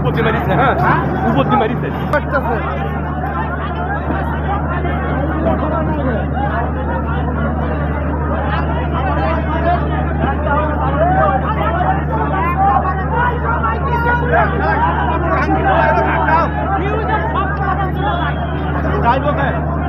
উপর দিয়ে মারিছে হ্যাঁ উপর দিয়ে মারিছে Drive over.